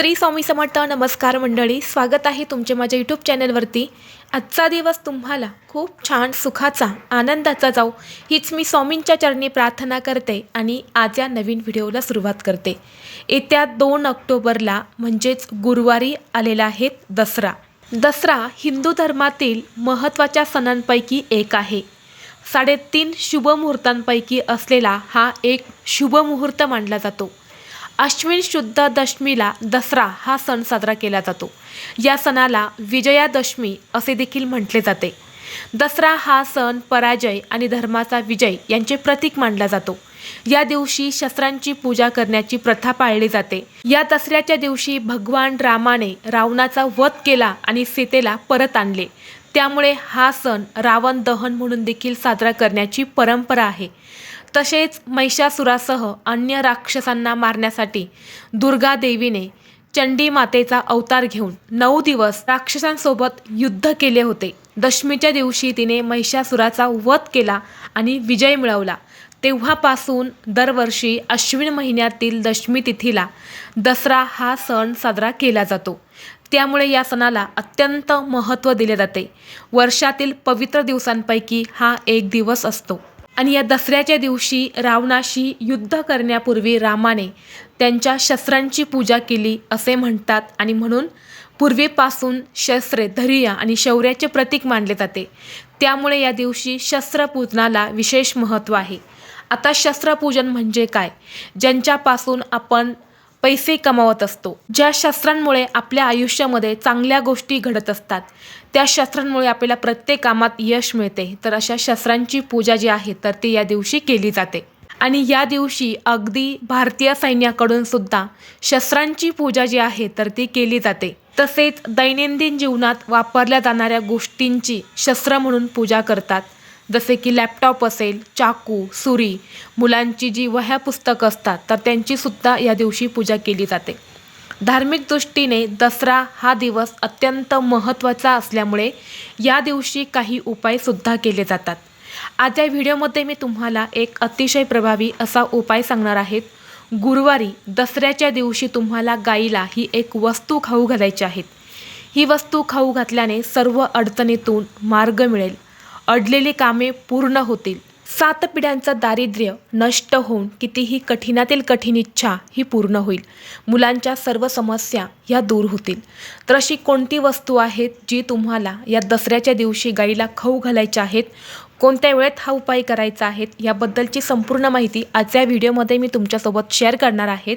श्री स्वामी समर्थ नमस्कार मंडळी. स्वागत आहे तुमचे माझ्या यूट्यूब चॅनलवरती. आजचा दिवस तुम्हाला खूप छान सुखाचा आनंदाचा जाऊ हीच मी स्वामींच्या चरणी प्रार्थना करते आणि आज या नवीन व्हिडिओला सुरुवात करते. येत्या दोन ऑक्टोबरला म्हणजेच गुरुवारी आलेला आहे दसरा. दसरा हिंदू धर्मातील महत्त्वाच्या सणांपैकी एक आहे. साडेतीन शुभमुहूर्तांपैकी असलेला हा एक शुभमुहूर्त मानला जातो. अश्विन शुद्ध दशमीला दसरा हा सण साजरा केला जातो. या सणाला विजयादशमी असे देखील म्हटले जाते. दसरा हा सण पराजय आणि धर्माचा विजय यांचे प्रतीक मानला जातो. या दिवशी शस्त्रांची पूजा करण्याची प्रथा पाळली जाते. या दसऱ्याच्या दिवशी भगवान रामाने रावणाचा वध केला आणि सीतेला परत आणले. त्यामुळे हा सण रावण दहन म्हणून देखील साजरा करण्याची परंपरा आहे. तसेच महिषासुरासह अन्य राक्षसांना मारण्यासाठी दुर्गा देवीने चंडी मातेचा अवतार घेऊन नऊ दिवस राक्षसांसोबत युद्ध केले होते. दशमीच्या दिवशी तिने महिषासुराचा वध केला आणि विजय मिळवला. तेव्हापासून दरवर्षी अश्विन महिन्यातील दशमी तिथीला दसरा हा सण साजरा केला जातो. त्यामुळे या सणाला अत्यंत महत्त्व दिले जाते. वर्षातील पवित्र दिवसांपैकी हा एक दिवस असतो. आणि या दसऱ्याच्या दिवशी रावणाशी युद्ध करण्यापूर्वी रामाने त्यांच्या शस्त्रांची पूजा केली असे म्हणतात आणि म्हणून पूर्वीपासून शस्त्रे धैर्य आणि शौर्याचे प्रतीक मानले जाते. त्यामुळे या दिवशी शस्त्रपूजनाला विशेष महत्त्व आहे. आता शस्त्रपूजन म्हणजे काय? ज्यांच्यापासून आपण पैसे कमावत असतो. ज्या शस्त्रांमुळे आपल्या आयुष्यामध्ये चांगल्या गोष्टी घडत असतात त्या शस्त्रांमुळे आपल्याला प्रत्येक कामात यश मिळते. तर अशा शस्त्रांची पूजा जी आहे तर ती या दिवशी केली जाते. आणि या दिवशी अगदी भारतीय सैन्याकडून सुद्धा शस्त्रांची पूजा जी आहे तर ती केली जाते. तसेच दैनंदिन जीवनात वापरल्या जाणाऱ्या गोष्टींची शस्त्र म्हणून पूजा करतात. जसे की लॅपटॉप असेल चाकू सुरी मुलांची जी वह्या पुस्तकं असतात तर त्यांचीसुद्धा या दिवशी पूजा केली जाते. धार्मिक दृष्टीने दसरा हा दिवस अत्यंत महत्त्वाचा असल्यामुळे या दिवशी काही उपायसुद्धा केले जातात. आज या व्हिडिओमध्ये मी तुम्हाला एक अतिशय प्रभावी असा उपाय सांगणार आहेत गुरुवारी दसऱ्याच्या दिवशी तुम्हाला गाईला ही एक वस्तू खाऊ घालायची आहेत ही वस्तू खाऊ घातल्याने सर्व अडचणीतून मार्ग मिळेल. अडलेली कामे पूर्ण होतील. सात पिढ्यांचं दारिद्र्य नष्ट होऊन कितीही कठीणातील कठीण इच्छा ही पूर्ण होईल. मुलांच्या सर्व समस्या ह्या दूर होतील. तर अशी कोणती वस्तू आहेत जी तुम्हाला या दसऱ्याच्या दिवशी गाईला खाऊ घालायच्या आहेत? कोणत्या वेळेत हा उपाय करायचा आहेत याबद्दलची संपूर्ण माहिती आजच्या व्हिडिओमध्ये मी तुमच्यासोबत शेअर करणार आहेत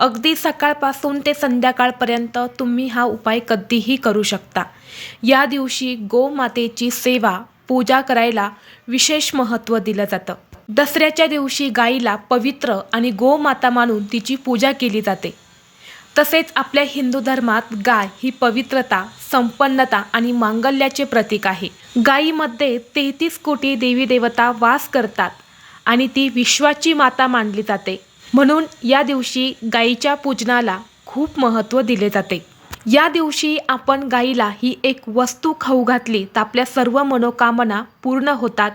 अगदी सकाळपासून ते संध्याकाळपर्यंत तुम्ही हा उपाय कधीही करू शकता. या दिवशी गोमातेची सेवा पूजा करायला विशेष महत्त्व दिलं जातं. दसऱ्याच्या दिवशी गाईला पवित्र आणि गोमाता मानून तिची पूजा केली जाते. तसेच आपल्या हिंदू धर्मात गाय ही पवित्रता संपन्नता आणि मांगल्याचे प्रतीक आहे. गायीमध्ये तेहतीस कोटी देवी देवता वास करतात आणि ती विश्वाची माता मानली जाते. म्हणून या दिवशी गाईच्या पूजनाला खूप महत्त्व दिले जाते. या दिवशी आपण गाईला ही एक वस्तू खाऊ घातली तर आपल्या सर्व मनोकामना पूर्ण होतात.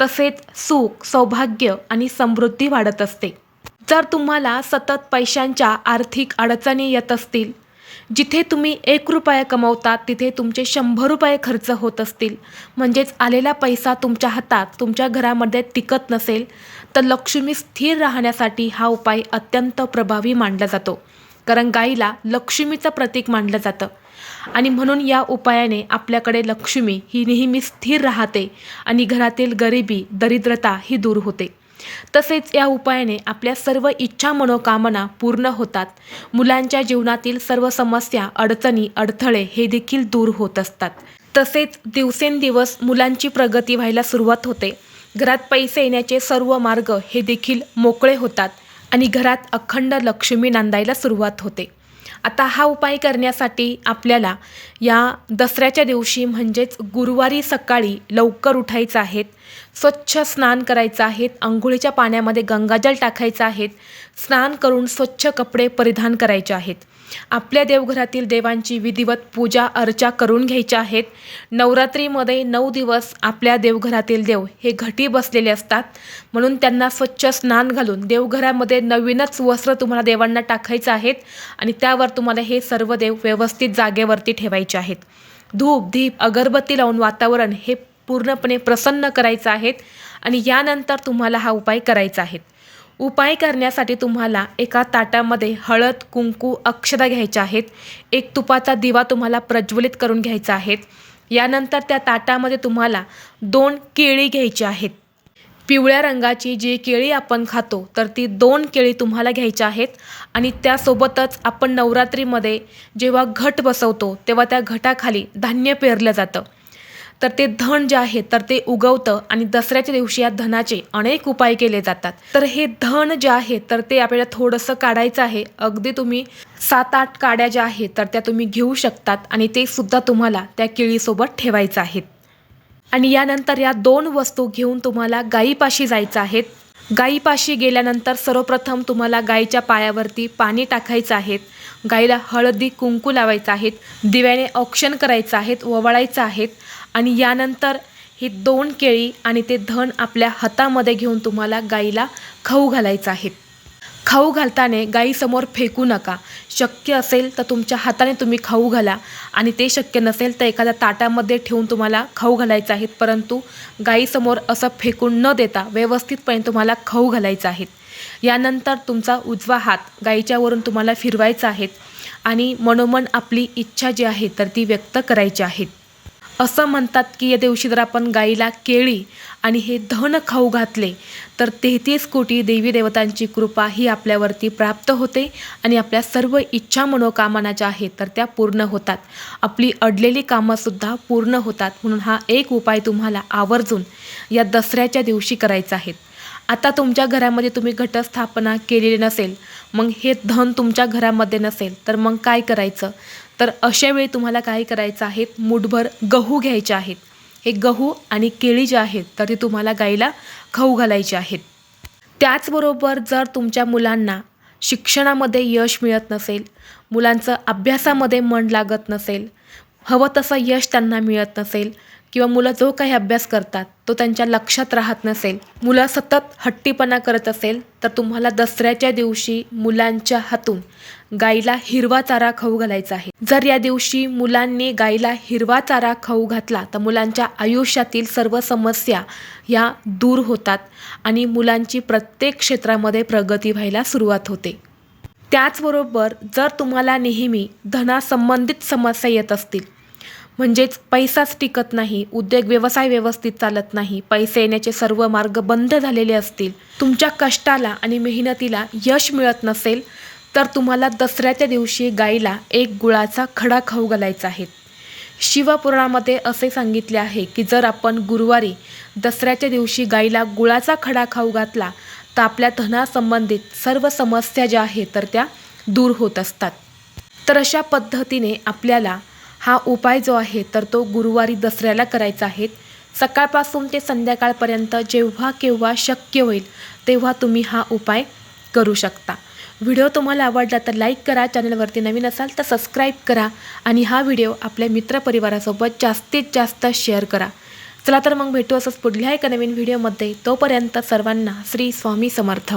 तसेच सुख सौभाग्य आणि समृद्धी वाढत असते. जर तुम्हाला सतत पैशांच्या आर्थिक अडचणी येत असतील जिथे तुम्ही एक रुपया कमवतात तिथे तुमचे शंभर रुपये खर्च होत असतील. म्हणजेच आलेला पैसा तुमच्या हातात तुमच्या घरामध्ये टिकत नसेल तर लक्ष्मी स्थिर राहण्यासाठी हा उपाय अत्यंत प्रभावी मानला जातो. कारण गाईला लक्ष्मीचं प्रतीक मानलं जातं. आणि म्हणून या उपायाने आपल्याकडे लक्ष्मी ही नेहमी स्थिर राहते आणि घरातील गरिबी दरिद्रता ही दूर होते. तसेच या उपायाने आपल्या सर्व इच्छा मनोकामना पूर्ण होतात. मुलांच्या जीवनातील सर्व समस्या अडचणी अडथळे हे देखील दूर होत असतात. तसेच दिवसेंदिवस मुलांची प्रगती व्हायला सुरुवात होते. घरात पैसे येण्याचे सर्व मार्ग हे देखील मोकळे होतात आणि घरात अखंड लक्ष्मी नांदायला सुरुवात होते. आता हा उपाय करण्यासाठी आपल्याला या दसऱ्याच्या दिवशी म्हणजेच गुरुवारी सकाळी लवकर उठायचं आहेत स्वच्छ स्नान करायचं आहेत आंघोळीच्या पाण्यामध्ये गंगाजल टाकायचं आहेत स्नान करून स्वच्छ कपडे परिधान करायचे आहेत. आपल्या देवघरातील देवांची विधिवत पूजा अर्चा करून घ्यायच्या आहेत. नवरात्रीमध्ये नऊ दिवस आपल्या देवघरातील देव हे घटी बसलेले असतात. म्हणून त्यांना स्वच्छ स्नान घालून देवघरामध्ये नवीनच वस्त्र तुम्हाला देवांना टाकायचं आहेत आणि त्यावर तुम्हाला हे सर्व देव व्यवस्थित जागेवरती ठेवायचे आहेत. धूप धीप अगरबत्ती लावून वातावरण हे पूर्णपणे प्रसन्न करायचं आहेत आणि यानंतर तुम्हाला हा उपाय करायचा आहे. उपाय करण्यासाठी तुम्हाला एका ताटामध्ये हळद कुंकू अक्षता घ्यायच्या आहेत. एक तुपाचा दिवा तुम्हाला प्रज्वलित करून घ्यायचा आहे. यानंतर त्या ताटामध्ये तुम्हाला दोन केळी घ्यायची आहेत. पिवळ्या रंगाची जी केळी आपण खातो तर ती दोन केळी तुम्हाला घ्यायच्या आहेत. आणि त्यासोबतच आपण नवरात्रीमध्ये जेव्हा घट बसवतो तेव्हा त्या घटाखाली धान्य पेरलं जातं. तर ते धन जे आहे तर ते उगवतं आणि दसऱ्याच्या दिवशी या धनाचे अनेक उपाय केले जातात. तर हे धन जे आहे तर ते आपल्याला थोडंसं काढायचं आहे. अगदी तुम्ही सात आठ काड्या ज्या आहेत तर त्या तुम्ही घेऊ शकतात आणि ते सुद्धा तुम्हाला त्या केळीसोबत ठेवायचं आहेत. आणि यानंतर या दोन वस्तू घेऊन तुम्हाला गायीपाशी जायचं आहेत गायीपाशी गेल्यानंतर सर्वप्रथम तुम्हाला गायीच्या पायावरती पाणी टाकायचं आहे. गाईला हळदी कुंकू लावायचं आहेत दिव्याने औक्षण करायचं आहेत ओवाळायचं आहेत आणि यानंतर ही दोन केळी आणि ते धन आपल्या हातामध्ये घेऊन तुम्हाला गाईला खाऊ घालायचं आहे. खाऊ घालताने गाईसमोर फेकू नका. शक्य असेल तर तुमच्या हाताने तुम्ही खाऊ घाला आणि ते शक्य नसेल तर एखाद्या ताटामध्ये ठेवून तुम्हाला खाऊ घालायचं आहे. परंतु गाईसमोर असं फेकून न देता व्यवस्थितपणे तुम्हाला खाऊ घालायचं आहे. यानंतर तुमचा उजवा हात गाईच्यावरून तुम्हाला फिरवायचा आहे आणि मनोमन आपली इच्छा जी आहे तर ती व्यक्त करायची आहे. असं म्हणतात की या दिवशी जर आपण गाईला केळी आणि हे धन खाऊ घातले तर तेहतीस कोटी देवी देवतांची कृपा ही आपल्यावरती प्राप्त होते आणि आपल्या सर्व इच्छा मनोकामना ज्या आहेत तर त्या पूर्ण होतात. आपली अडलेली कामंसुद्धा पूर्ण होतात. म्हणून हा एक उपाय तुम्हाला आवर्जून या दसऱ्याच्या दिवशी करायचा आहे. आता तुमच्या घरामध्ये तुम्ही घटस्थापना केलेली नसेल मग हे धन तुमच्या घरामध्ये नसेल तर मग काय करायचं? तर अशावेळी तुम्हाला काय करायचं आहे मुठभर गहू घ्यायचे आहेत. हे गहू आणि केळी जे आहेत तर ते तुम्हाला गाईला खाऊ घालायचे आहेत. त्याचबरोबर जर तुमच्या मुलांना शिक्षणामध्ये यश मिळत नसेल मुलांचं अभ्यासामध्ये मन लागत नसेल हवं तसं यश त्यांना मिळत नसेल किंवा मुलं जो काही अभ्यास करतात तो त्यांच्या लक्षात राहत नसेल मुलं सतत हट्टीपणा करत असेल तर तुम्हाला दसऱ्याच्या दिवशी मुलांच्या हातून गाईला हिरवा चारा खाऊ घालायचा आहे. जर या दिवशी मुलांनी गाईला हिरवा चारा खाऊ घातला तर मुलांच्या आयुष्यातील सर्व समस्या या दूर होतात आणि मुलांची प्रत्येक क्षेत्रामध्ये प्रगती व्हायला सुरुवात होते. त्याचबरोबर जर तुम्हाला नेहमी धनासंबंधित समस्या येत असतील म्हणजेच पैसाच टिकत नाही उद्योग व्यवसाय व्यवस्थित चालत नाही पैसे येण्याचे सर्व मार्ग बंद झालेले असतील तुमच्या कष्टाला आणि मेहनतीला यश मिळत नसेल तर तुम्हाला दसऱ्याच्या दिवशी गाईला एक गुळाचा खडा खाऊ घालायचा आहे. शिवपुराणामध्ये असे सांगितले आहे की जर आपण गुरुवारी दसऱ्याच्या दिवशी गाईला गुळाचा खडा खाऊ घातला तर आपल्या धनासंबंधित सर्व समस्या ज्या आहेत तर त्या दूर होत असतात. तर अशा पद्धतीने आपल्याला हा उपाय जो आहे तर तो गुरुवारी दसऱ्याला करायचा आहे. सकाळपासून ते संध्याकाळपर्यंत जेव्हा केव्हा शक्य होईल तेव्हा तुम्ही हा उपाय करू शकता. व्हिडिओ तुम्हाला आवडला तर लाईक करा चॅनलवरती नवीन असाल तर सबस्क्राईब करा आणि हा व्हिडिओ आपल्या मित्रपरिवारासोबत जास्तीत जास्त शेअर करा. चला तर मग भेटू असंच पुढल्या एका नवीन व्हिडिओमध्ये. तोपर्यंत सर्वांना श्री स्वामी समर्थ.